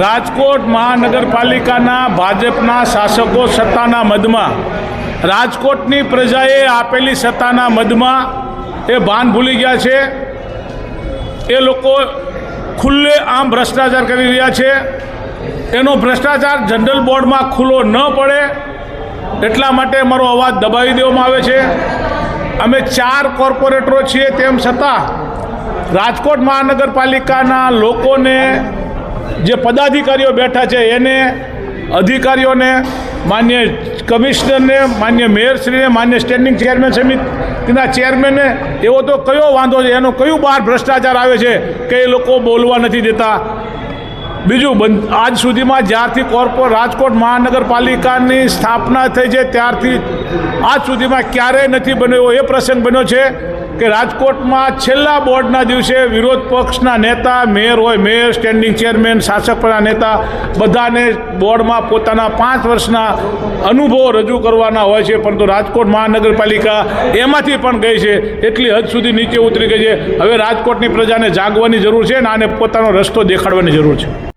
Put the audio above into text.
રાજકોટ મહાનગરપાલિકાના ભાજપના શાસકો સત્તાના મદમાં રાજકોટની પ્રજાએ આપેલી સત્તાના મદમાં એ ભાન ભૂલી ગયા છે. એ લોકો ખુલ્લે આમ ભ્રષ્ટાચાર કરી રહ્યા છે. એનો ભ્રષ્ટાચાર જનરલ બોર્ડમાં ખુલ્લો ન પડે. એટલા માટે મારો અવાજ દબાવી દેવામાં આવે છે. અમે ચાર કોર્પોરેટરો છીએ તેમ છતાં રાજકોટ મહાનગરપાલિકાના લોકોને જે પદાધિકારીઓ બેઠા છે, એને અધિકારીઓને, માન્ય કમિશનરને, માન્ય મેયરશ્રીને, માન્ય સ્ટેન્ડિંગ ચેરમેન સમિતિના ચેરમેને એવો તો કયો વાંધો છે? એનો કયું બહાર ભ્રષ્ટાચાર આવે છે કે એ લોકો બોલવા નથી દેતા? બીજું, બન, આજ સુધીમાં જ્યારથી કોર્પો, રાજકોટ મહાનગરપાલિકાની સ્થાપના થઈ છે, ત્યારથી આજ સુધીમાં ક્યારેય નથી બન્યો એ પ્રસંગ બન્યો છે કે રાજકોટમાં છેલ્લા બોર્ડના દિવસે વિરોધ પક્ષના નેતા, મેયર હોય, મેયર સ્ટેન્ડિંગ ચેરમેન શાસકના નેતા, બધાને બોર્ડમાં પોતાના પાંચ વર્ષના અનુભવો રજૂ કરવાના હોય છે, પરંતુ રાજકોટ મહાનગરપાલિકા એમાંથી પણ ગઈ છે, એટલી હદ સુધી નીચે ઉતરી ગઈ છે. હવે રાજકોટની પ્રજાને જાગવાની જરૂર છે અને આને પોતાનો રસ્તો દેખાડવાની જરૂર છે.